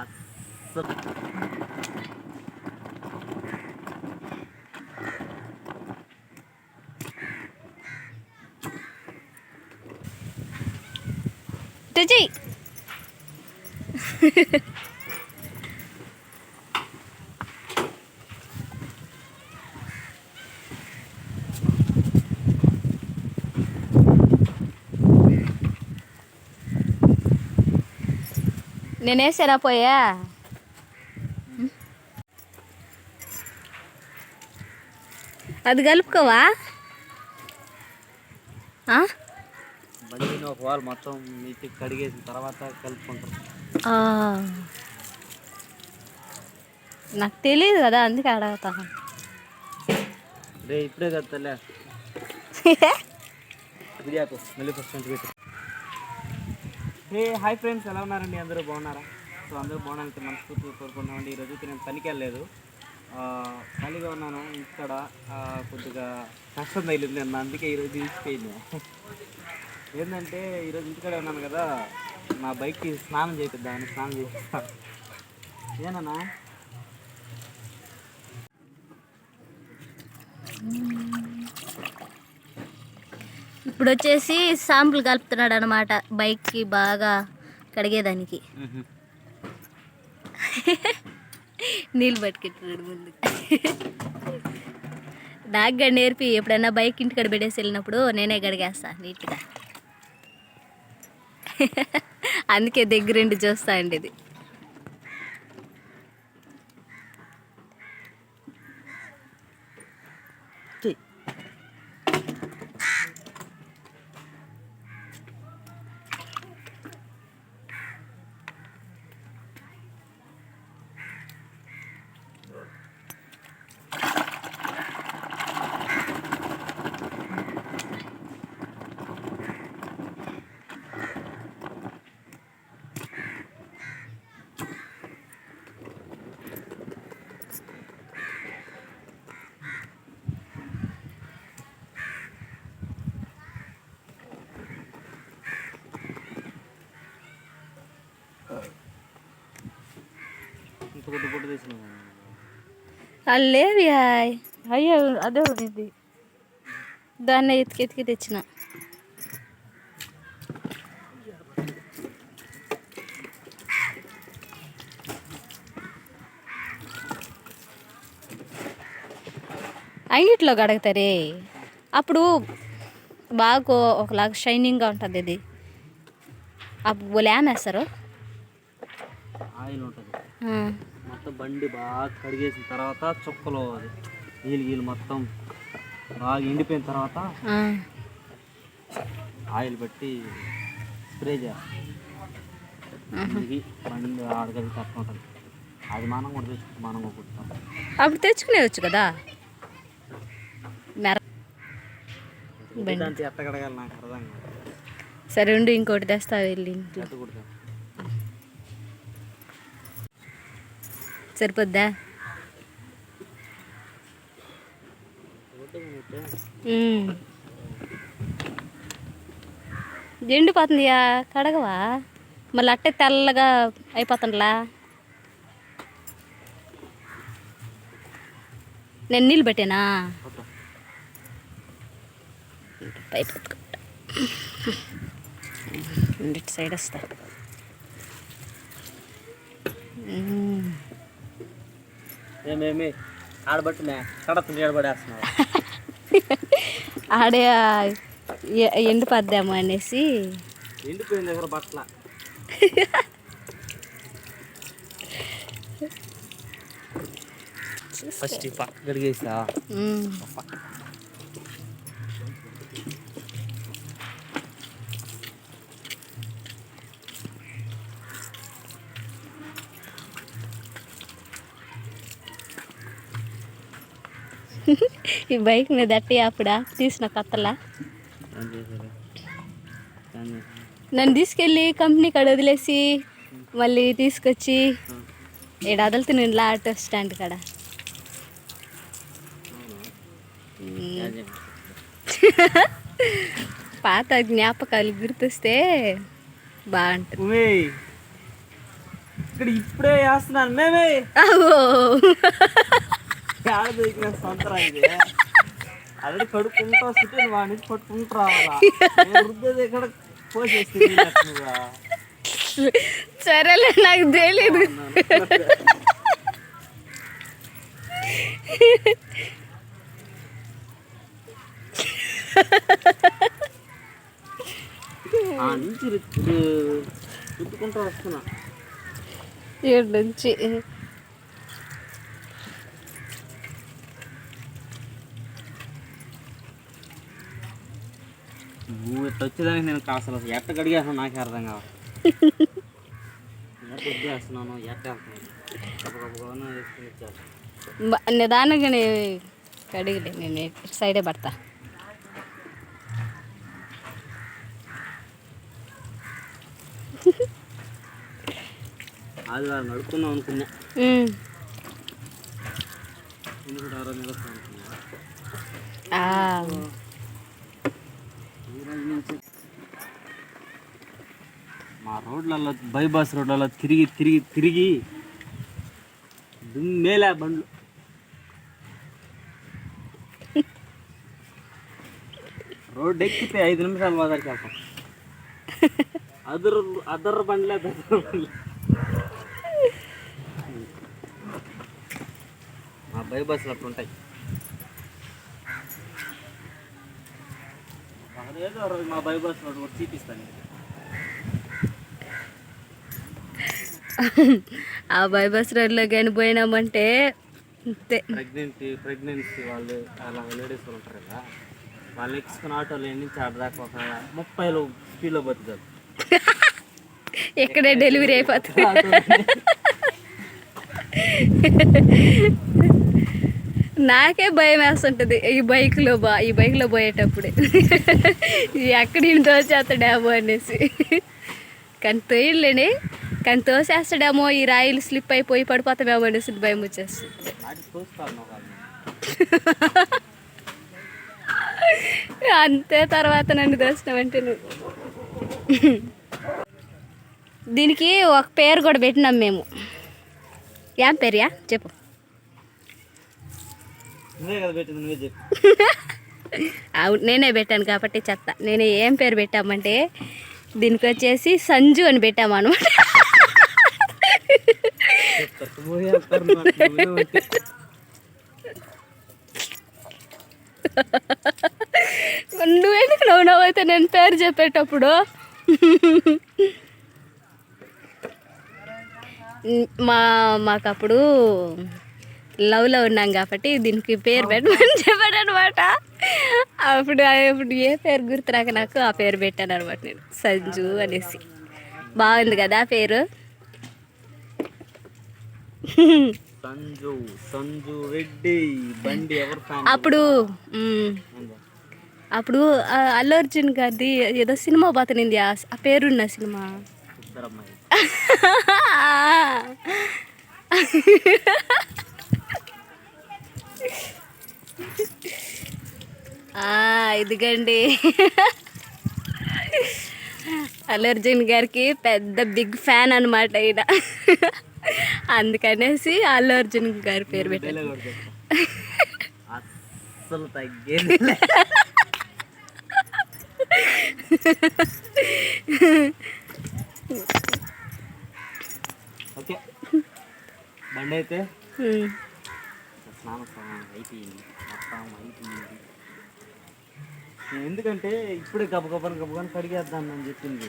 అస్సలు నేనేసానా పోయా? అది కలుపుకోవా? ఆ? బండిని ఒక వాళ్ళు మొత్తం నీటి కడిగేసిన తర్వాత కలుపుకుంటారు ఆ. నాకు తెలియదు కదా అందుకే అడగతా. రే ఇప్పుడే కదా తల్లే మళ్ళీ ఫస్ట్ నుంచి పెట్టు. హే హాయ్ ఫ్రెండ్స్ ఎలా ఉన్నారండి? అందరూ బాగున్నారా? సో అందరూ బాగున్నారంటే మనస్ఫూర్తిగా కోరుకున్నామండి ఈరోజు అయితే నేను పనికి వెళ్ళలేదు. ఖాళీగా ఉన్నాను. ఇక్కడ కొద్దిగా కష్టం తగిలింది అన్న. అందుకే ఈరోజు తీసిపోయింది ఏంటంటే ఈరోజు ఇంటికాడే ఉన్నాను కదా. నా బైక్కి స్నానం చేపిద్దామని స్నానం చేపిస్తా. ఏనన్నా? ఇప్పుడు వచ్చేసి శాంపుల్ కలుపుతున్నాడు అనమాట బైక్కి బాగా కడిగేదానికి. నీళ్ళు పట్టుకెట్టాడు ముందు. నాకు నేర్పి ఎప్పుడైనా బైక్ ఇంటికాడ పెట్టేసి వెళ్ళినప్పుడు నేనే కడిగేస్తా నీట్గా. అందుకే దగ్గరుండి చూస్తా అండి ఇది ఇంత గుడ్డు గుడ్డు తీసినాము లేవి అయ్యో అదే ఇది. దాన్ని ఎతికి ఎతికి తెచ్చిన. అంగిట్లో కడగతారే? అప్పుడు బాగా ఒకలాగా షైనింగ్గా ఉంటుంది ఇది. అప్పుడు లేమేస్తారు ఆయిల్ ఉంటుంది. మొత్తం బండి బాగా కడిగేసిన తర్వాత చుక్కలు అది. నీళ్ళు గీళ్ళు మొత్తం బాగా ఎండిపోయిన తర్వాత ఆయిల్ పెట్టి స్ప్రే చేయాలి బండి తక్కువ ఉంటుంది అది మనం కూడా తెచ్చుకుంటాం మనం కూడా కుట్టుతాం అప్పుడు తెచ్చుకునేవచ్చు కదా? బండి. దాంతో ఎట్ట కడగాలి నాకు అర్థం కాదు. సరే ఉండు ఇంకోటి తెస్తా వెళ్ళి ఇంట్లో. సరిపోద్దా. ఎండిపోతుందియా కడగవా? మళ్ళీ అట్టే తెల్లగా అయిపోతుందిలా. నేను నీళ్ళు పెట్టానా. పైపు సైడ్ వస్తా. ఉమ్. ఏమేమి ఆడబట్టినే కడత ఆడబడేస్తున్నావు. ఆడే ఎండిపోద్దాము అనేసి. ఎండిపోయిన దగ్గర బట్టల. ఫస్ట్ పక్క కడిగేసా? ఈ బైక్ మీద అట్టి అప్పుడా తీసిన కొత్తలా? నన్ను తీసుకెళ్ళి కంపెనీ కాడ వదిలేసి మళ్ళీ తీసుకొచ్చి ఈడ అదలుతు నేను ఆటో స్టాండ్ కాడ? పాత జ్ఞాపకాలు గుర్తొస్తే బాగుంటుంది. ఇక్కడ ఇప్పుడే వేస్తున్నాను మేమే. ఆడ దొరికిన సంతరా ఇది. ఆల్రెడీ కడుక్కుంటూ వస్తుంటే వాడి పట్టుకుంటూ రావాలా? నేను రుద్దేది ఎక్కడ పోసేస్తే నువ్వు? సరేలే నాకు నుంచి రుద్దుకుంటూ వస్తున్నా. ఏడు నుంచి. ఇట్లా వచ్చేదానికి నేను అసలు ఎట్ట గడిగేస్తాను నాకే అర్థం కావాలి ఎట్ట వద్దేస్తున్నాను ఎట్ట వెళ్తున్నాను నిదానంగానే కడిగిలే నేను ఇటు సైడే పడతా. ఆదివారం నడుపుకుందాం అనుకున్నా. నడుస్తాను అనుకున్నా ఆ, ఈ రోజు నుంచి మా రోడ్లలో బైపాస్ రోడ్లలో తిరిగి తిరిగి తిరిగి దుమ్మేలే బండ్లు. రోడ్డు ఎక్కితే ఐదు నిమిషాలు బాధకి వెళ్తాం అదర్ అదర్ బండ్లే అదర్ బండ్లే. మా బైపాస్లు అట్లా ఉంటాయి. ఏదో రోజు మా బైపాస్ రోడ్ కూడా చూపిస్తాను ఆ బైబస్ రోడ్లో కానీ పోయినామంటే అంతే. ప్రెగ్నెన్సీ వాళ్ళు అలా లేడీస్ ఉంటారు కదా వాళ్ళు ఆటోలో దాకా ఒక ముప్పైలో స్పీడ్లో బతుకుతారు. ఇక్కడే డెలివరీ అయిపోతుంది. నాకే భయం వేస్తుంటుంది ఈ బైక్లో బా ఈ బైక్లో పోయేటప్పుడే. ఎక్కడ తోచేస్తాడేమో అనేసి. కానీ తోయలేని కానీ తోసేస్తాడేమో ఈ రాయిలు స్లిప్ అయిపోయి పడిపోతామేమో అనేసి భయం వచ్చేస్తుంది. అంతే తర్వాత నన్ను దోసినావంటే నువ్వు. దీనికి ఒక పేరు కూడా పెట్టినాం మేము. ఏం పేరుయా? చెప్పు. అవును నేనే పెట్టాను కాబట్టి చెత్త నేను ఏం పేరు పెట్టామంటే దీనికి వచ్చేసి సంజు అని పెట్టాము అనమాట చెప్తారు నువ్వే వెళ్తారు నువ్వే ఉంటే. నువ్వెందుకు నవ్వు నవ్వైతే నేను పేరు చెప్పేటప్పుడు. మా మాకు అప్పుడు లవ్లో ఉన్నాం కాబట్టి దీనికి పేరు పెట్టమని చెప్పాడు అనమాట అప్పుడు అప్పుడు ఏ పేరు గుర్తురాక నాకు ఆ పేరు పెట్టాను అనమాట నేను. సంజు అనేసి. బాగుంది కదా ఆ పేరు? సంజు సంజు రెడ్డి బండి ఎవరు అప్పుడు అప్పుడు అల్లు అర్జున్ గారిది ఏదో సినిమా పోతనింది ఆ ఆ పేరున్న సినిమా. ఇదిగండి. అల్లు అర్జున్ గారికి పెద్ద బిగ్ ఫ్యాన్ అనమాట ఈయన అందుకనేసి అల్లు అర్జున్ గారి పేరు చెప్తా. అస్సలు తగ్గేది. ఓకే. బండి అయితే? ఉమ్, స్నానం స్నానం అయిపోయింది. మొత్తం అయిపోయింది. నేను ఎందుకంటే ఇప్పుడే గబగబని గబగబని కడిగేద్దాం అని చెప్పింది.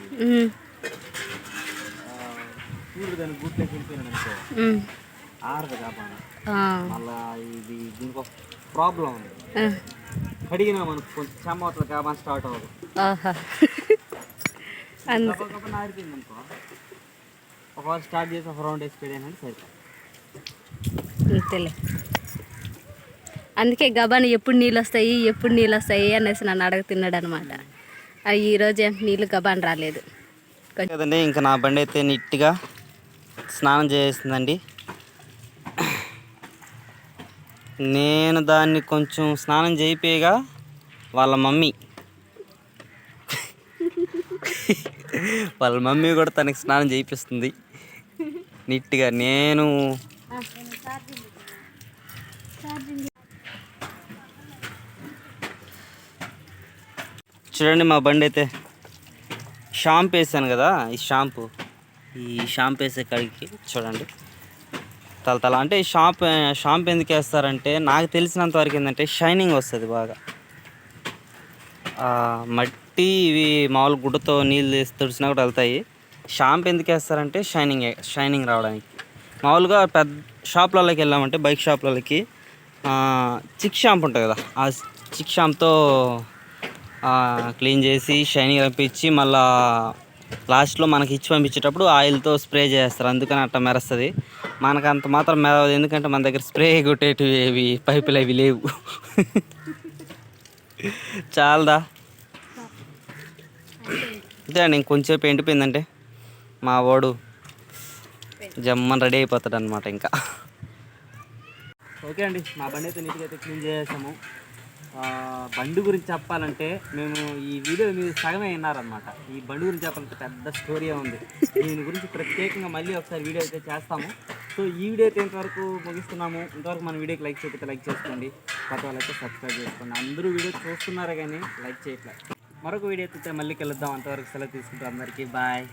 సూర్యుడు వెళ్ళిపోయినాడు అనుకో. మళ్ళా ఇది దీనికి ఒక ప్రాబ్లం ఉంది. కడిగినా మనకు కొంచెం స్టార్ట్ అవ్వదు. ఆరిపోయింది అనుకో. ఒకవేళ స్టార్ట్ చేసి ఒక రౌండ్ వేసి సరిపోతుంది అందుకే గబాన్ ఎప్పుడు నీళ్ళు వస్తాయి ఎప్పుడు నీళ్ళు వస్తాయి అనేసి నన్ను అడుగుతున్నాడు అనమాట ఈరోజు నీళ్ళు గబాన్ రాలేదు. కదండి ఇంకా నా బండి అయితే నీట్గా స్నానం చేస్తుందండి. నేను దాన్ని కొంచెం స్నానం చేయిపోయగా వాళ్ళ మమ్మీ. వాళ్ళ మమ్మీ కూడా తనకి స్నానం చేయిపిస్తుంది. నీట్గా నేను చూడండి మా బండి అయితే. షాంపు వేసాను కదా ఈ షాంపూ. ఈ షాంప్ వేసే కడికి చూడండి. తల తల అంటే ఈ షాంప్ షాంప్ ఎందుకు వేస్తారంటే నాకు తెలిసినంత వరకు ఏంటంటే షైనింగ్ వస్తుంది బాగా. మట్టి ఇవి మామూలు గుడ్డతో నీళ్ళు వేసి తుడిచినా కూడా వెళ్తాయి. షాంప్ ఎందుకు వేస్తారంటే షైనింగ్ షైనింగ్ రావడానికి. మామూలుగా పెద్ద షాప్లలోకి వెళ్ళామంటే బైక్ షాప్లలోకి చిక్ షాంప్ ఉంటుంది కదా ఆ చిక్ షాంప్తో క్లీన్ చేసి షైనింగ్ రప్పించి మళ్ళా లాస్ట్లో మనకి ఇచ్చి పంపించేటప్పుడు ఆయిల్తో స్ప్రే చేస్తారు అందుకని అట్లా మెరుస్తుంది. మనకు అంత మాత్రం మెరవదు ఎందుకంటే మన దగ్గర స్ప్రే కొట్టేటివి ఏవి పైపులు అవి లేవు. చాలదా? అంతే అండి ఇంకొంచెంసేపు ఎండిపోయిందంటే మా వాడు జమ్మని రెడీ అయిపోతాడు అనమాట ఇంకా. ఓకే అండి మా బండి అయితే నీట్గా అయితే క్లీన్ చేసేసాము. బండి గురించి చెప్పాలంటే మేము ఈ వీడియో మీద సగమే విన్నారనమాట ఈ బండి గురించి చెప్పాలంటే పెద్ద స్టోరీ ఉంది. దీని గురించి ప్రత్యేకంగా మళ్ళీ ఒకసారి వీడియో అయితే చేస్తాము. సో ఈ వీడియో అయితే ఇంతవరకు ముగిస్తున్నాము. ఇంతవరకు మన వీడియోకి లైక్ చేయకపోతే లైక్ చేసుకోండి. కొత్త వాళ్ళైతే సబ్స్క్రైబ్ చేసుకోండి. అందరూ వీడియో చూస్తున్నారే కానీ లైక్ చేయట్లేదు మరొక వీడియో అయితే మళ్ళీ కలుద్దాం. అంతవరకు సెలవు తీసుకుంటాం అందరికీ బాయ్.